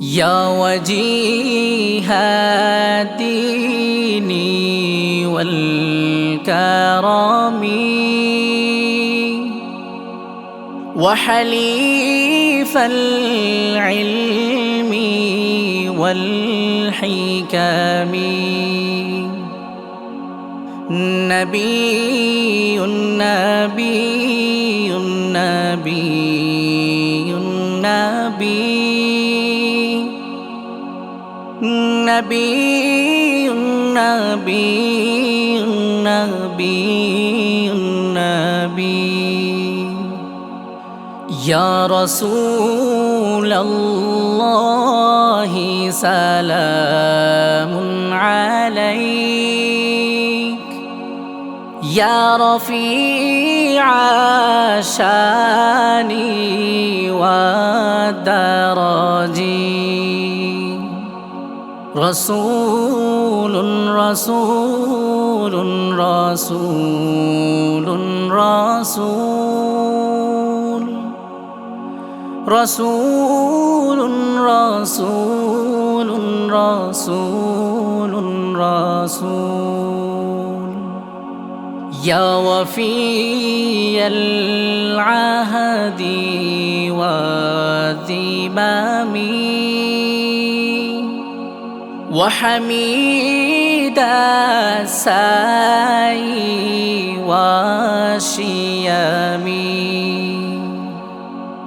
يا وجيه الدين والكرم وحليف العلم والحكم. نبي نبي نبي نبي. نبي نبي نبي نبي. يا رسول الله سلام عليك. يا رفيع الشان والدرج رسول رسول رسول رسول رسول رسول رسول رسول يا وفي العهد والذمام وحميدا ساي وشيامي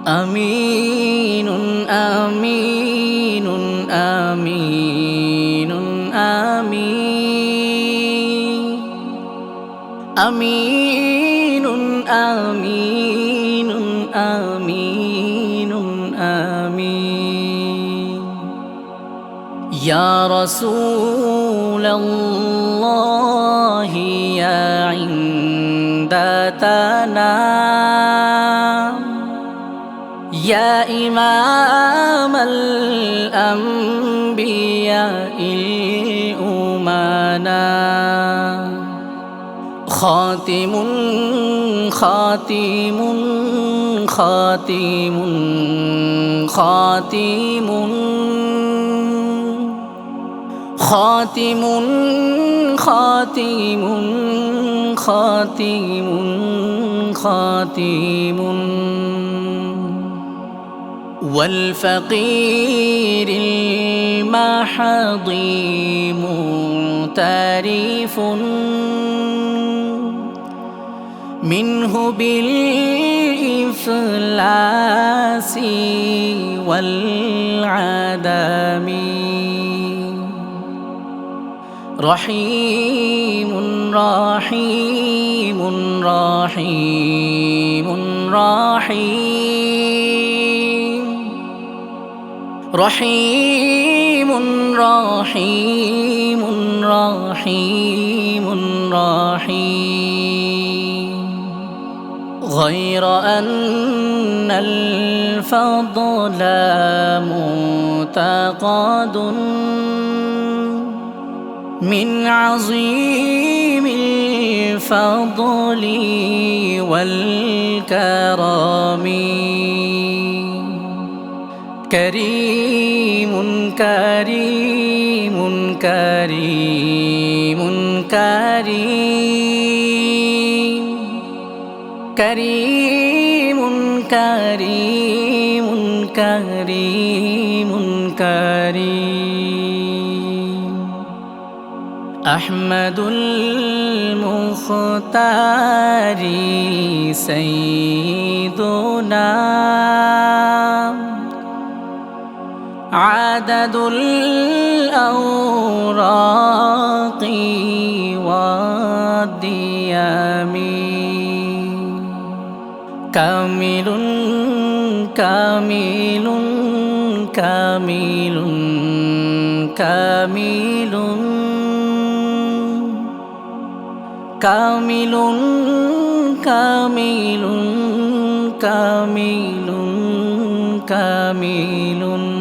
أمين أمين أمين أمين. أمين أمين أمين. يا رسول الله يا عند تنام يا إمام الأنبياء الأمنا. خاتم خاتم خاتم خاتم خاتم خاتم خاتم خاتم والفقير المحض مترف منه بالإفلاس والعدم رحيم رحيم رحيم رحيم رحيم رحيم رحيم رحيم غير أن الفضل متقاد من عظيم الفضل والكرم. كريم كريم كريم كريم. كريم كريم كريم كريم. أحمد المختار سيدنا عدد الأوراق والديام كامل كامل كامل كامل كامل. কামিলুন কামিলুন কামিলুন কামিলুন।